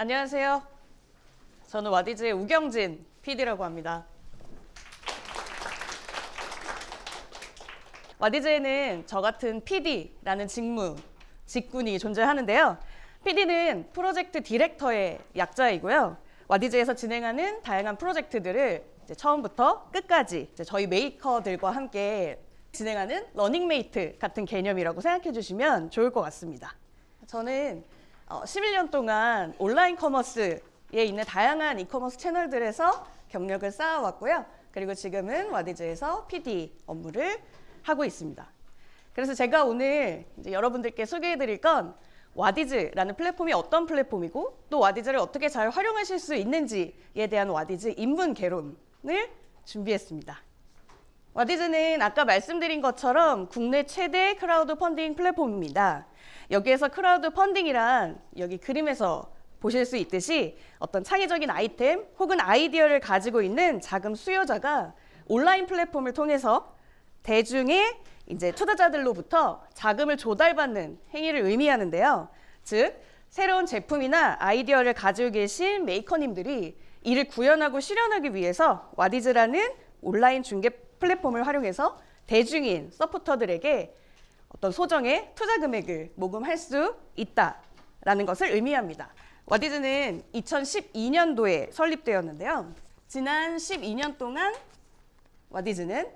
안녕하세요. 저는 와디즈의 우경진 PD라고 합니다. 와디즈에는 저 같은 PD라는 직무, 직군이 존재하는데요. PD는 프로젝트 디렉터의 약자이고요. 와디즈에서 진행하는 다양한 프로젝트들을 처음부터 끝까지 저희 메이커들과 함께 진행하는 러닝메이트 같은 개념이라고 생각해 주시면 좋을 것 같습니다. 저는 어, 11년 동안 온라인 커머스에 있는 다양한 이커머스 채널들에서 경력을 쌓아왔고요. 그리고 지금은 와디즈에서 PD 업무를 하고 있습니다. 그래서 제가 오늘 여러분들께 소개해 드릴 건 와디즈라는 플랫폼이 어떤 플랫폼이고 또 와디즈를 어떻게 잘 활용하실 수 있는지에 대한 와디즈 인문 개론을 준비했습니다. 와디즈는 아까 말씀드린 것처럼 국내 최대 크라우드 펀딩 플랫폼입니다. 여기에서 크라우드 펀딩이란 여기 그림에서 보실 수 있듯이 어떤 창의적인 아이템 혹은 아이디어를 가지고 있는 자금 수요자가 온라인 플랫폼을 통해서 대중의 이제 투자자들로부터 자금을 조달받는 행위를 의미하는데요. 즉 새로운 제품이나 아이디어를 가지고 계신 메이커님들이 이를 구현하고 실현하기 위해서 와디즈라는 온라인 중개 플랫폼을 활용해서 대중인 서포터들에게 어떤 소정의 투자 금액을 모금할 수 있다라는 것을 의미합니다. 와디즈는 2012년도에 설립되었는데요. 지난 12년 동안 와디즈는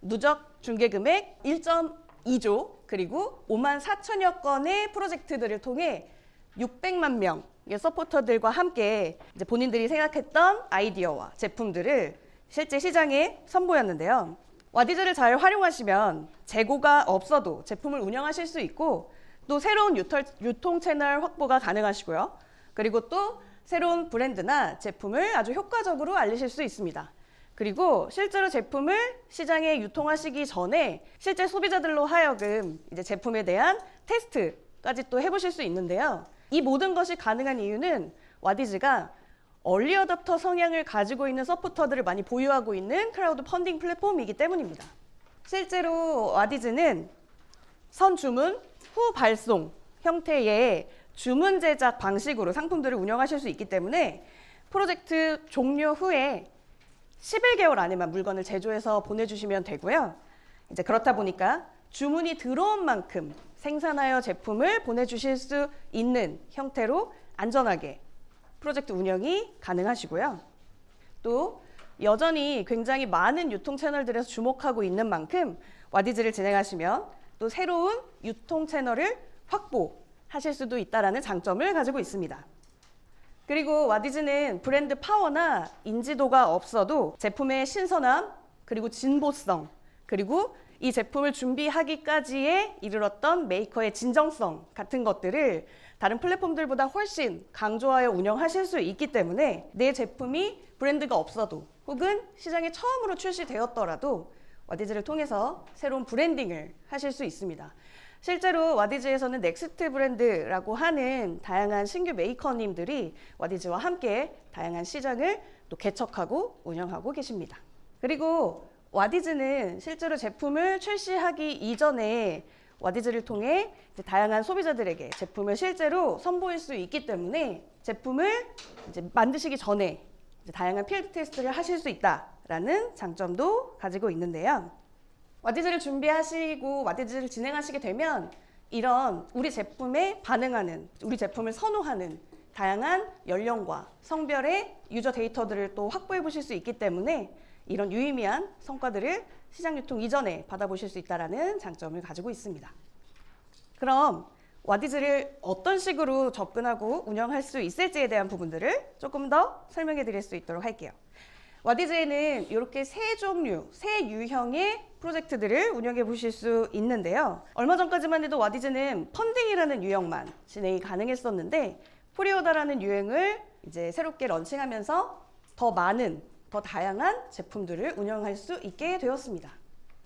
누적 중개 금액 1.2조 그리고 5만 4천여 건의 프로젝트들을 통해 600만 명의 서포터들과 함께 본인들이 생각했던 아이디어와 제품들을 실제 시장에 선보였는데요. 와디즈를 잘 활용하시면 재고가 없어도 제품을 운영하실 수 있고 또 새로운 유털, 유통 채널 확보가 가능하시고요. 그리고 또 새로운 브랜드나 제품을 아주 효과적으로 알리실 수 있습니다. 그리고 실제로 제품을 시장에 유통하시기 전에 실제 소비자들로 하여금 이제 제품에 대한 테스트까지 또 해보실 수 있는데요. 이 모든 것이 가능한 이유는 와디즈가 얼리 어답터 성향을 가지고 있는 서포터들을 많이 보유하고 있는 크라우드 펀딩 플랫폼이기 때문입니다. 실제로 와디즈는 선 주문 후 발송 형태의 주문 제작 방식으로 상품들을 운영하실 수 있기 때문에 프로젝트 종료 후에 11개월 안에만 물건을 제조해서 보내주시면 되고요. 이제 그렇다 보니까 주문이 들어온 만큼 생산하여 제품을 보내주실 수 있는 형태로 안전하게 프로젝트 운영이 가능하시고요. 또 여전히 굉장히 많은 유통 채널들에서 주목하고 있는 만큼 와디즈를 진행하시면 또 새로운 유통 채널을 확보하실 수도 있다라는 장점을 가지고 있습니다. 그리고 와디즈는 브랜드 파워나 인지도가 없어도 제품의 신선함 그리고 진보성 그리고 이 제품을 준비하기까지에 이르렀던 메이커의 진정성 같은 것들을 다른 플랫폼들보다 훨씬 강조하여 운영하실 수 있기 때문에 내 제품이 브랜드가 없어도 혹은 시장에 처음으로 출시되었더라도 와디즈를 통해서 새로운 브랜딩을 하실 수 있습니다. 실제로 와디즈에서는 넥스트 브랜드라고 하는 다양한 신규 메이커님들이 와디즈와 함께 다양한 시장을 또 개척하고 운영하고 계십니다. 그리고 와디즈는 실제로 제품을 출시하기 이전에 와디즈를 통해 다양한 소비자들에게 제품을 실제로 선보일 수 있기 때문에 제품을 이제 만드시기 전에 이제 다양한 필드 테스트를 하실 수 있다라는 장점도 가지고 있는데요. 와디즈를 준비하시고 와디즈를 진행하시게 되면 이런 우리 제품에 반응하는 우리 제품을 선호하는 다양한 연령과 성별의 유저 데이터들을 또 확보해 보실 수 있기 때문에 이런 유의미한 성과들을 시장 유통 이전에 받아보실 수 있다는 장점을 가지고 있습니다. 그럼 와디즈를 어떤 식으로 접근하고 운영할 수 있을지에 대한 부분들을 조금 더 설명해 드릴 수 있도록 할게요. 와디즈에는 이렇게 세 종류, 세 유형의 프로젝트들을 운영해 보실 수 있는데요. 얼마 전까지만 해도 와디즈는 펀딩이라는 유형만 진행이 가능했었는데 프리오더라는 유행을 이제 새롭게 런칭하면서 더 많은, 더 다양한 제품들을 운영할 수 있게 되었습니다.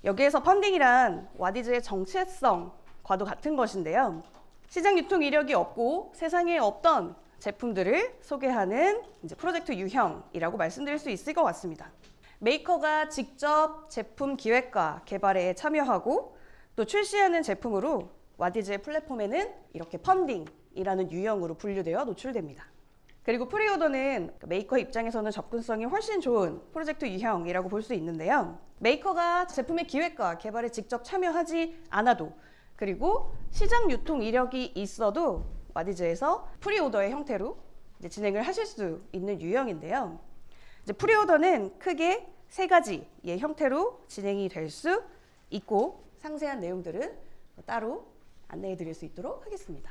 여기에서 펀딩이란 와디즈의 정체성과도 같은 것인데요. 시장 유통 이력이 없고 세상에 없던 제품들을 소개하는 이제 프로젝트 유형이라고 말씀드릴 수 있을 것 같습니다. 메이커가 직접 제품 기획과 개발에 참여하고 또 출시하는 제품으로 와디즈의 플랫폼에는 이렇게 펀딩이라는 유형으로 분류되어 노출됩니다. 그리고 프리오더는 메이커 입장에서는 접근성이 훨씬 좋은 프로젝트 유형이라고 볼 수 있는데요. 메이커가 제품의 기획과 개발에 직접 참여하지 않아도 그리고 시장 유통 이력이 있어도 와디즈에서 프리오더의 형태로 진행을 하실 수 있는 유형인데요. 프리오더는 크게 세 가지의 형태로 진행이 될 수 있고 상세한 내용들은 따로 안내해 드릴 수 있도록 하겠습니다.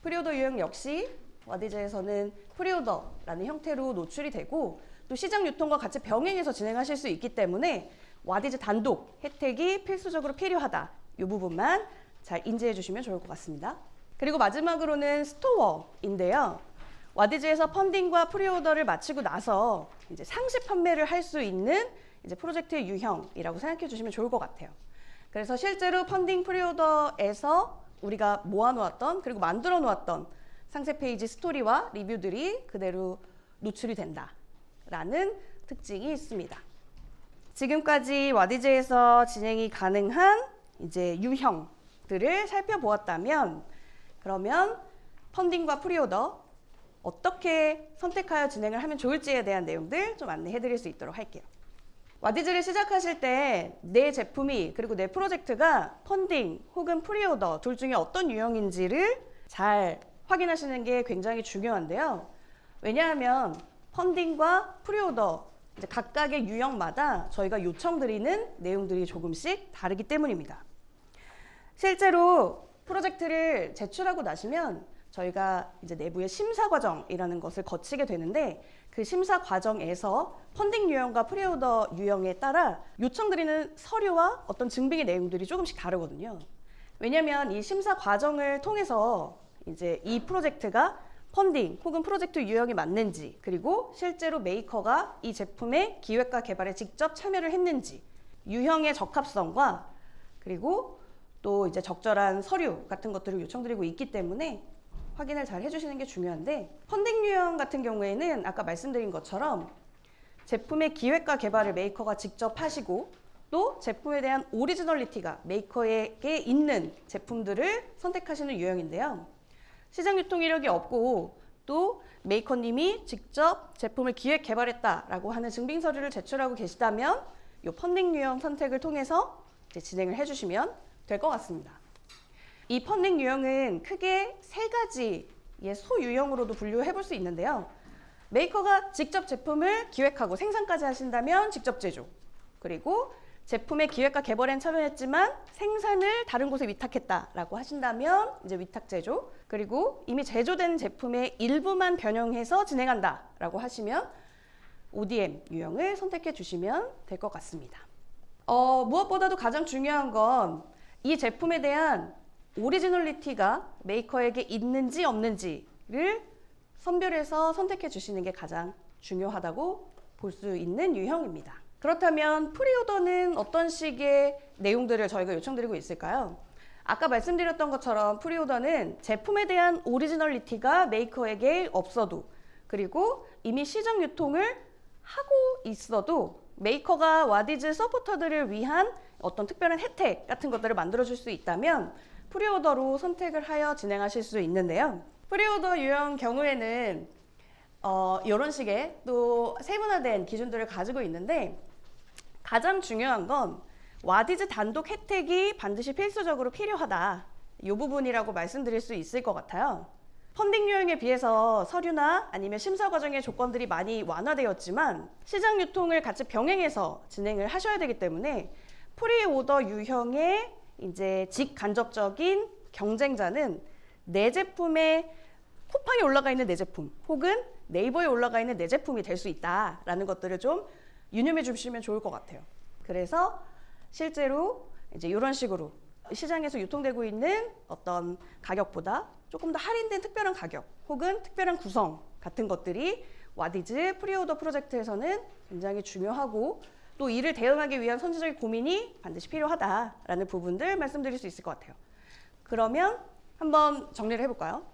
프리오더 유형 역시 와디즈에서는 프리오더라는 형태로 노출이 되고 또 시장 유통과 같이 병행해서 진행하실 수 있기 때문에 와디즈 단독 혜택이 필수적으로 필요하다. 이 부분만 잘 인지해 주시면 좋을 것 같습니다. 그리고 마지막으로는 스토어인데요. 와디즈에서 펀딩과 프리오더를 마치고 나서 이제 상시 판매를 할 수 있는 이제 프로젝트의 유형이라고 생각해 주시면 좋을 것 같아요. 그래서 실제로 펀딩 프리오더에서 우리가 모아놓았던 그리고 만들어 놓았던 상세 페이지 스토리와 리뷰들이 그대로 노출이 된다라는 특징이 있습니다. 지금까지 와디즈에서 진행이 가능한 이제 유형들을 살펴보았다면 그러면 펀딩과 프리오더 어떻게 선택하여 진행을 하면 좋을지에 대한 내용들 좀 안내해 드릴 수 있도록 할게요. 와디즈를 시작하실 때 내 제품이 그리고 내 프로젝트가 펀딩 혹은 프리오더 둘 중에 어떤 유형인지를 잘 확인하시는 게 굉장히 중요한데요. 왜냐하면 펀딩과 프리오더 각각의 유형마다 저희가 요청드리는 내용들이 조금씩 다르기 때문입니다. 실제로 프로젝트를 제출하고 나시면 저희가 이제 내부의 심사 과정이라는 것을 거치게 되는데 그 심사 과정에서 펀딩 유형과 프리오더 유형에 따라 요청드리는 서류와 어떤 증빙의 내용들이 조금씩 다르거든요. 왜냐하면 이 심사 과정을 통해서 이제 이 프로젝트가 펀딩 혹은 프로젝트 유형이 맞는지 그리고 실제로 메이커가 이 제품의 기획과 개발에 직접 참여를 했는지 유형의 적합성과 그리고 또 이제 적절한 서류 같은 것들을 요청드리고 있기 때문에 확인을 잘 해주시는 게 중요한데 펀딩 유형 같은 경우에는 아까 말씀드린 것처럼 제품의 기획과 개발을 메이커가 직접 하시고 또 제품에 대한 오리지널리티가 메이커에게 있는 제품들을 선택하시는 유형인데요. 시장 유통 이력이 없고 또 메이커님이 직접 제품을 기획 개발했다라고 하는 증빙 서류를 제출하고 계시다면 이 펀딩 유형 선택을 통해서 진행을 해주시면 될 것 같습니다. 이 펀딩 유형은 크게 세 가지의 소유형으로도 분류해 볼 수 있는데요. 메이커가 직접 제품을 기획하고 생산까지 하신다면 직접 제조. 그리고 제품의 기획과 개발엔 참여했지만 생산을 다른 곳에 위탁했다라고 하신다면 이제 위탁 제조. 그리고 이미 제조된 제품의 일부만 변형해서 진행한다라고 하시면 ODM 유형을 선택해 주시면 될 것 같습니다. 어, 무엇보다도 가장 중요한 건 이 제품에 대한 오리지널리티가 메이커에게 있는지 없는지를 선별해서 선택해 주시는 게 가장 중요하다고 볼 수 있는 유형입니다. 그렇다면 프리오더는 어떤 식의 내용들을 저희가 요청드리고 있을까요? 아까 말씀드렸던 것처럼 프리오더는 제품에 대한 오리지널리티가 메이커에게 없어도 그리고 이미 시장 유통을 하고 있어도 메이커가 와디즈 서포터들을 위한 어떤 특별한 혜택 같은 것들을 만들어줄 수 있다면 프리오더로 선택을 하여 진행하실 수 있는데요. 프리오더 유형 경우에는 어, 이런 식의 또 세분화된 기준들을 가지고 있는데 가장 중요한 건 와디즈 단독 혜택이 반드시 필수적으로 필요하다. 이 부분이라고 말씀드릴 수 있을 것 같아요. 펀딩 유형에 비해서 서류나 아니면 심사 과정의 조건들이 많이 완화되었지만 시장 유통을 같이 병행해서 진행을 하셔야 되기 때문에 프리오더 유형의 이제 직간접적인 경쟁자는 내 제품의 쿠팡에 올라가 있는 내 제품 혹은 네이버에 올라가 있는 내 제품이 될 수 있다라는 것들을 좀 유념해 주시면 좋을 것 같아요. 그래서 실제로 이제 이런 식으로 시장에서 유통되고 있는 어떤 가격보다 조금 더 할인된 특별한 가격 혹은 특별한 구성 같은 것들이 와디즈 프리오더 프로젝트에서는 굉장히 중요하고 또 이를 대응하기 위한 선제적인 고민이 반드시 필요하다라는 부분들 말씀드릴 수 있을 것 같아요. 그러면 한번 정리를 해볼까요?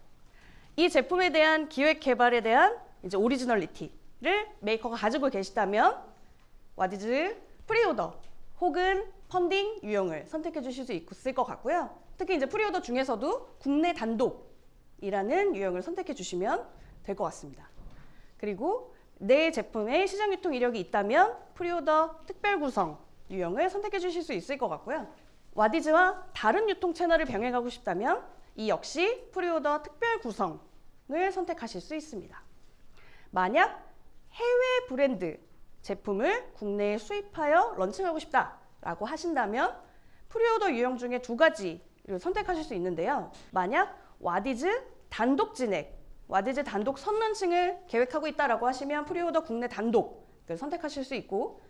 이 제품에 대한 기획 개발에 대한 이제 오리지널리티를 메이커가 가지고 계시다면 와디즈 프리오더 혹은 펀딩 유형을 선택해 주실 수 있을 것 같고요. 특히 이제 프리오더 중에서도 국내 단독이라는 유형을 선택해 주시면 될 것 같습니다. 그리고 내 제품의 시장 유통 이력이 있다면 프리오더 특별 구성 유형을 선택해 주실 수 있을 것 같고요. 와디즈와 다른 유통 채널을 병행하고 싶다면 이 역시 프리오더 특별 구성을 선택하실 수 있습니다. 만약 해외 브랜드 제품을 국내에 수입하여 런칭하고 싶다라고 하신다면 프리오더 유형 중에 두 가지를 선택하실 수 있는데요. 만약 와디즈 단독 진액, 와디즈 단독 선런칭을 계획하고 있다라고 하시면 프리오더 국내 단독을 선택하실 수 있고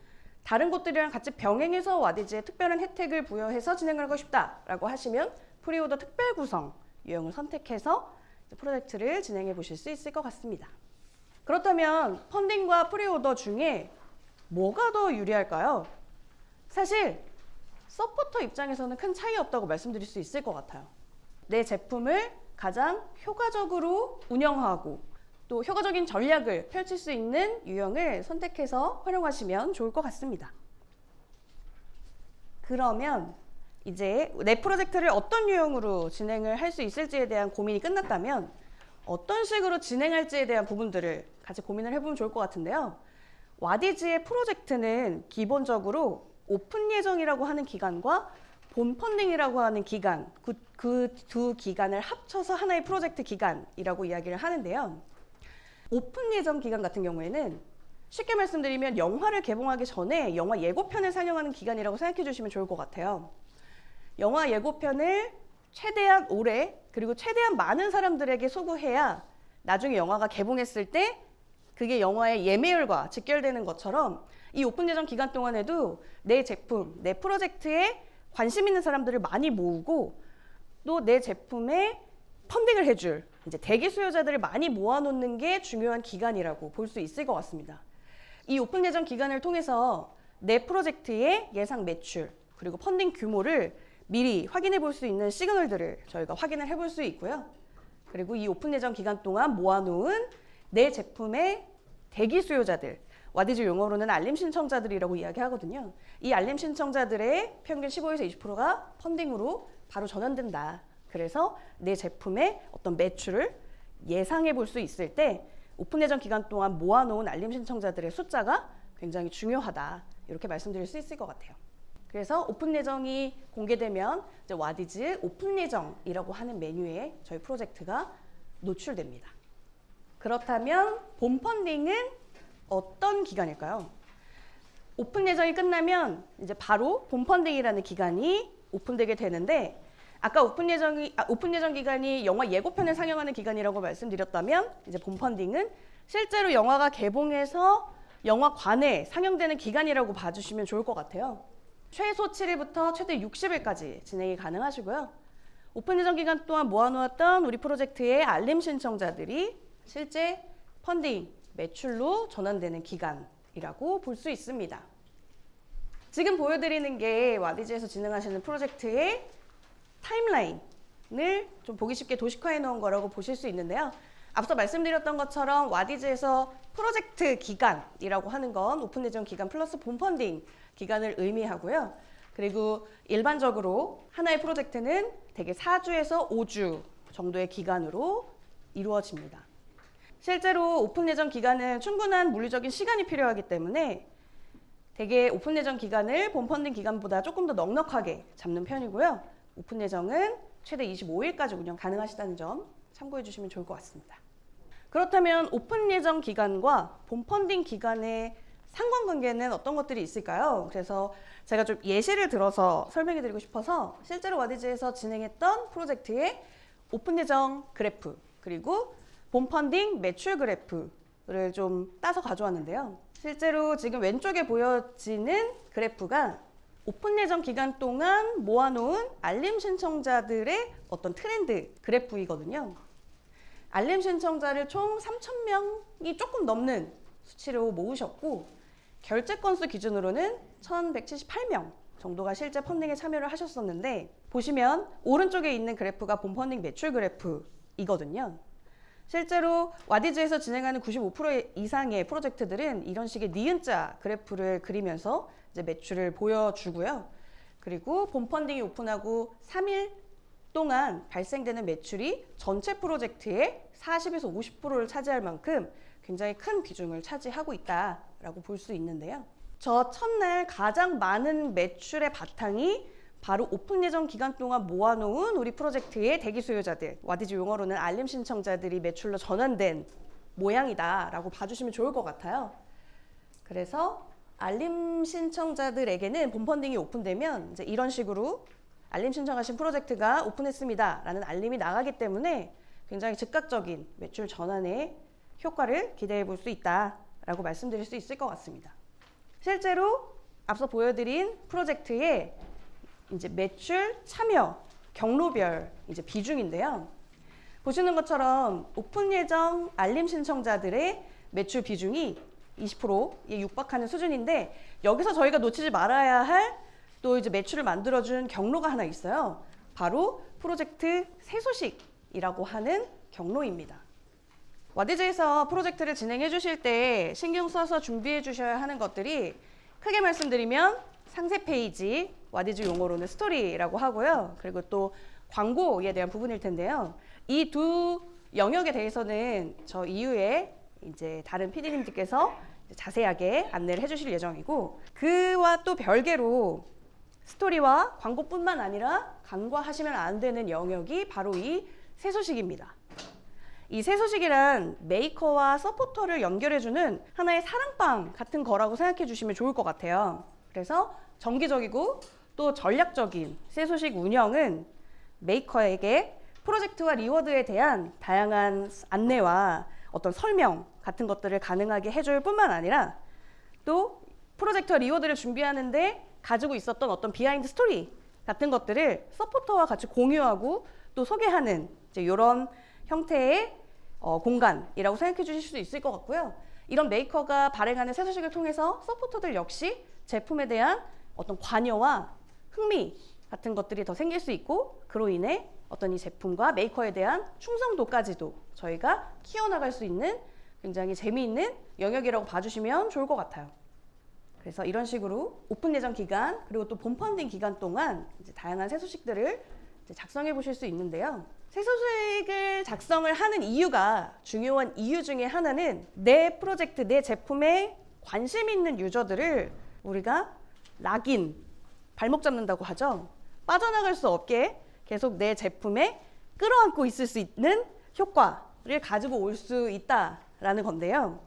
다른 곳들이랑 같이 병행해서 와디즈에 특별한 혜택을 부여해서 진행을 하고 싶다라고 하시면 프리오더 특별 구성 유형을 선택해서 프로젝트를 진행해 보실 수 있을 것 같습니다. 그렇다면 펀딩과 프리오더 중에 뭐가 더 유리할까요? 사실 서포터 입장에서는 큰 차이 없다고 말씀드릴 수 있을 것 같아요. 내 제품을 가장 효과적으로 운영하고 또 효과적인 전략을 펼칠 수 있는 유형을 선택해서 활용하시면 좋을 것 같습니다. 그러면 이제 내 프로젝트를 어떤 유형으로 진행을 할 수 있을지에 대한 고민이 끝났다면 어떤 식으로 진행할지에 대한 부분들을 같이 고민을 해보면 좋을 것 같은데요. 와디즈의 프로젝트는 기본적으로 오픈 예정이라고 하는 기간과 본 펀딩이라고 하는 기간, 그 두 기간을 합쳐서 하나의 프로젝트 기간이라고 이야기를 하는데요. 오픈 예정 기간 같은 경우에는 쉽게 말씀드리면 영화를 개봉하기 전에 영화 예고편을 상영하는 기간이라고 생각해 주시면 좋을 것 같아요. 영화 예고편을 최대한 오래 그리고 최대한 많은 사람들에게 소구해야 나중에 영화가 개봉했을 때 그게 영화의 예매율과 직결되는 것처럼 이 오픈 예정 기간 동안에도 내 제품, 내 프로젝트에 관심 있는 사람들을 많이 모으고 또 내 제품에 펀딩을 해줄 이제 대기 수요자들을 많이 모아놓는 게 중요한 기간이라고 볼 수 있을 것 같습니다. 이 오픈 예정 기간을 통해서 내 프로젝트의 예상 매출 그리고 펀딩 규모를 미리 확인해 볼 수 있는 시그널들을 저희가 확인을 해볼 수 있고요. 그리고 이 오픈 예정 기간 동안 모아놓은 내 제품의 대기 수요자들, 와디즈 용어로는 알림 신청자들이라고 이야기하거든요. 이 알림 신청자들의 평균 15에서 20%가 펀딩으로 바로 전환된다. 그래서 내 제품의 어떤 매출을 예상해 볼 수 있을 때 오픈 예정 기간 동안 모아놓은 알림 신청자들의 숫자가 굉장히 중요하다. 이렇게 말씀드릴 수 있을 것 같아요. 그래서 오픈 예정이 공개되면 와디즈 오픈 예정이라고 하는 메뉴에 저희 프로젝트가 노출됩니다. 그렇다면 본 펀딩은 어떤 기간일까요? 오픈 예정이 끝나면 이제 바로 본 펀딩이라는 기간이 오픈되게 되는데 아까 오픈 예정이 아, 오픈 예정 기간이 영화 예고편을 상영하는 기간이라고 말씀드렸다면 이제 본 펀딩은 실제로 영화가 개봉해서 영화관에 상영되는 기간이라고 봐주시면 좋을 것 같아요. 최소 7일부터 최대 60일까지 진행이 가능하시고요. 오픈 예정 기간 동안 모아놓았던 우리 프로젝트의 알림 신청자들이 실제 펀딩 매출로 전환되는 기간이라고 볼 수 있습니다. 지금 보여드리는 게 와디즈에서 진행하시는 프로젝트의 타임라인을 좀 보기 쉽게 도식화해 놓은 거라고 보실 수 있는데요. 앞서 말씀드렸던 것처럼 와디즈에서 프로젝트 기간이라고 하는 건 오픈 예정 기간 플러스 본 펀딩 기간을 의미하고요. 그리고 일반적으로 하나의 프로젝트는 대개 4주에서 5주 정도의 기간으로 이루어집니다. 실제로 오픈 예정 기간은 충분한 물리적인 시간이 필요하기 때문에 대개 오픈 예정 기간을 본 펀딩 기간보다 조금 더 넉넉하게 잡는 편이고요. 오픈 예정은 최대 25일까지 운영 가능하시다는 점 참고해 주시면 좋을 것 같습니다. 그렇다면 오픈 예정 기간과 본 펀딩 기간의 상관관계는 어떤 것들이 있을까요? 그래서 제가 좀 예시를 들어서 설명해 드리고 싶어서 실제로 와디즈에서 진행했던 프로젝트의 오픈 예정 그래프 그리고 본 펀딩 매출 그래프를 좀 따서 가져왔는데요. 실제로 지금 왼쪽에 보여지는 그래프가 오픈 예정 기간 동안 모아놓은 알림 신청자들의 어떤 트렌드 그래프이거든요. 알림 신청자를 총 3,000명이 조금 넘는 수치로 모으셨고 결제 건수 기준으로는 1,178명 정도가 실제 펀딩에 참여를 하셨었는데 보시면 오른쪽에 있는 그래프가 본 펀딩 매출 그래프이거든요. 실제로 와디즈에서 진행하는 95% 이상의 프로젝트들은 이런 식의 니은자 그래프를 그리면서 이제 매출을 보여주고요. 그리고 본 펀딩이 오픈하고 3일 동안 발생되는 매출이 전체 프로젝트의 40에서 50%를 차지할 만큼 굉장히 큰 비중을 차지하고 있다라고 볼 수 있는데요. 저 첫날 가장 많은 매출의 바탕이 바로 오픈 예정 기간 동안 모아놓은 우리 프로젝트의 대기 수요자들, 와디즈 용어로는 알림 신청자들이 매출로 전환된 모양이다라고 봐주시면 좋을 것 같아요. 그래서 알림 신청자들에게는 본 펀딩이 오픈되면 이제 이런 식으로 알림 신청하신 프로젝트가 오픈했습니다라는 알림이 나가기 때문에 굉장히 즉각적인 매출 전환의 효과를 기대해 볼 수 있다라고 말씀드릴 수 있을 것 같습니다. 실제로 앞서 보여드린 프로젝트의 이제 매출 참여 경로별 이제 비중인데요. 보시는 것처럼 오픈 예정 알림 신청자들의 매출 비중이 20%에 육박하는 수준인데 여기서 저희가 놓치지 말아야 할 또 이제 매출을 만들어준 경로가 하나 있어요. 바로 프로젝트 세소식이라고 하는 경로입니다. 와디즈에서 프로젝트를 진행해 주실 때 신경 써서 준비해 주셔야 하는 것들이 크게 말씀드리면 상세 페이지, 와디즈 용어로는 스토리라고 하고요. 그리고 또 광고에 대한 부분일 텐데요. 이 두 영역에 대해서는 저 이후에 이제 다른 PD님들께서 자세하게 안내를 해주실 예정이고 그와 또 별개로 스토리와 광고뿐만 아니라 간과하시면 안 되는 영역이 바로 이 세소식입니다. 이 세소식이란 메이커와 서포터를 연결해주는 하나의 사랑방 같은 거라고 생각해 주시면 좋을 것 같아요. 그래서 정기적이고 또 전략적인 세소식 운영은 메이커에게 프로젝트와 리워드에 대한 다양한 안내와 어떤 설명 같은 것들을 가능하게 해줄 뿐만 아니라 또 프로젝트와 리워드를 준비하는데 가지고 있었던 어떤 비하인드 스토리 같은 것들을 서포터와 같이 공유하고 또 소개하는 이제 이런 형태의 어, 공간이라고 생각해 주실 수 있을 것 같고요. 이런 메이커가 발행하는 새 소식을 통해서 서포터들 역시 제품에 대한 어떤 관여와 흥미 같은 것들이 더 생길 수 있고 그로 인해 어떤 이 제품과 메이커에 대한 충성도까지도 저희가 키워나갈 수 있는 굉장히 재미있는 영역이라고 봐주시면 좋을 것 같아요. 그래서 이런 식으로 오픈 예정 기간 그리고 또 본 펀딩 기간 동안 다양한 새 소식들을 이제 작성해 보실 수 있는데요. 새 소식을 작성을 하는 이유가 중요한 이유 중에 하나는 내 프로젝트, 내 제품에 관심 있는 유저들을 우리가 락인, 발목 잡는다고 하죠. 빠져나갈 수 없게 계속 내 제품에 끌어안고 있을 수 있는 효과를 가지고 올 수 있다라는 건데요.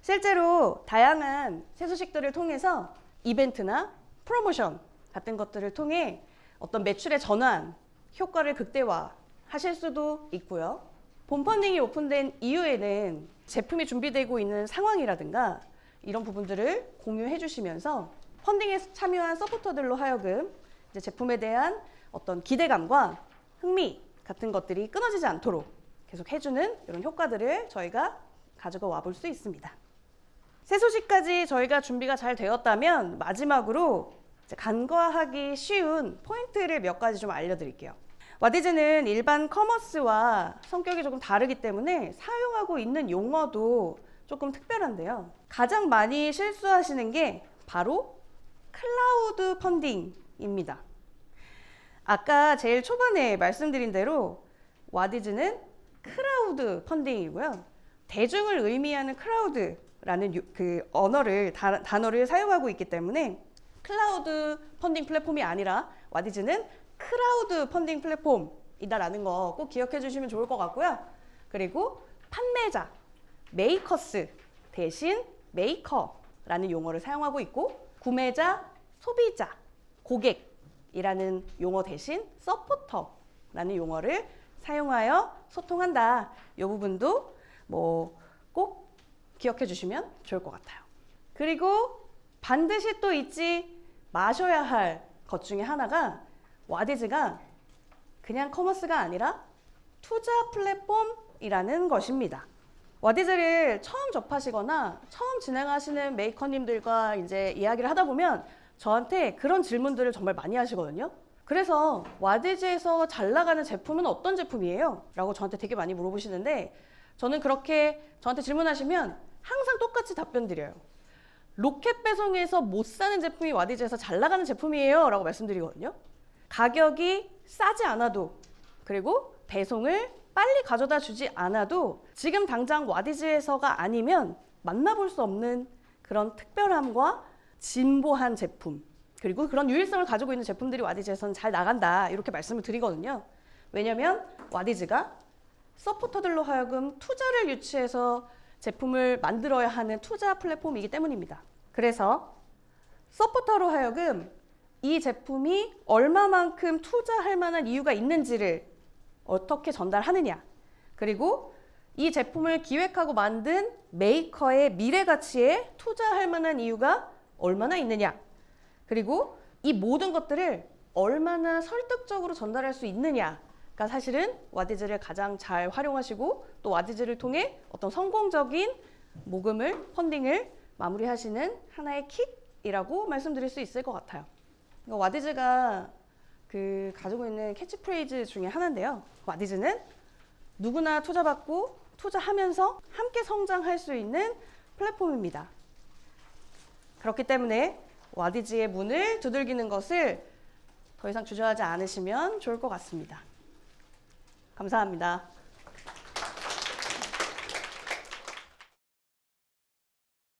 실제로 다양한 새 소식들을 통해서 이벤트나 프로모션 같은 것들을 통해 어떤 매출의 전환 효과를 극대화 하실 수도 있고요. 본 펀딩이 오픈된 이후에는 제품이 준비되고 있는 상황이라든가 이런 부분들을 공유해 주시면서 펀딩에 참여한 서포터들로 하여금 이제 제품에 대한 어떤 기대감과 흥미 같은 것들이 끊어지지 않도록 계속 해주는 이런 효과들을 저희가 가지고 와볼 수 있습니다. 새 소식까지 저희가 준비가 잘 되었다면 마지막으로 간과하기 쉬운 포인트를 몇 가지 좀 알려드릴게요. 와디즈는 일반 커머스와 성격이 조금 다르기 때문에 사용하고 있는 용어도 조금 특별한데요. 가장 많이 실수하시는 게 바로 클라우드 펀딩입니다. 아까 제일 초반에 말씀드린 대로 와디즈는 크라우드 펀딩이고요. 대중을 의미하는 크라우드라는 유- 그 언어를 다- 단어를 사용하고 있기 때문에 클라우드 펀딩 플랫폼이 아니라 와디즈는 크라우드 펀딩 플랫폼이다라는 거 꼭 기억해 주시면 좋을 것 같고요. 그리고 판매자, 메이커스 대신 메이커라는 용어를 사용하고 있고 구매자, 소비자, 고객이라는 용어 대신 서포터라는 용어를 사용하여 소통한다. 이 부분도 뭐 꼭 기억해 주시면 좋을 것 같아요. 그리고 반드시 또 잊지 마셔야 할 것 중에 하나가 와디즈가 그냥 커머스가 아니라 투자 플랫폼이라는 것입니다. 와디즈를 처음 접하시거나 처음 진행하시는 메이커님들과 이제 이야기를 하다 보면 저한테 그런 질문들을 정말 많이 하시거든요. 그래서 와디즈에서 잘 나가는 제품은 어떤 제품이에요? 라고 저한테 되게 많이 물어보시는데 저는 그렇게 저한테 질문하시면 항상 똑같이 답변 드려요. 로켓 배송에서 못 사는 제품이 와디즈에서 잘 나가는 제품이에요. 라고 말씀드리거든요. 가격이 싸지 않아도 그리고 배송을 빨리 가져다 주지 않아도 지금 당장 와디즈에서가 아니면 만나볼 수 없는 그런 특별함과 진보한 제품 그리고 그런 유일성을 가지고 있는 제품들이 와디즈에서는 잘 나간다 이렇게 말씀을 드리거든요. 왜냐하면 와디즈가 서포터들로 하여금 투자를 유치해서 제품을 만들어야 하는 투자 플랫폼이기 때문입니다. 그래서 서포터로 하여금 이 제품이 얼마만큼 투자할 만한 이유가 있는지를 어떻게 전달하느냐. 그리고 이 제품을 기획하고 만든 메이커의 미래 가치에 투자할 만한 이유가 얼마나 있느냐. 그리고 이 모든 것들을 얼마나 설득적으로 전달할 수 있느냐가 사실은 와디즈를 가장 잘 활용하시고 또 와디즈를 통해 어떤 성공적인 모금을 펀딩을 마무리하시는 하나의 킥이라고 말씀드릴 수 있을 것 같아요. 그러니까 와디즈가 그 가지고 있는 캐치프레이즈 중에 하나인데요. 와디즈는 누구나 투자받고 투자하면서 함께 성장할 수 있는 플랫폼입니다. 그렇기 때문에 와디즈의 문을 두들기는 것을 더 이상 주저하지 않으시면 좋을 것 같습니다. 감사합니다.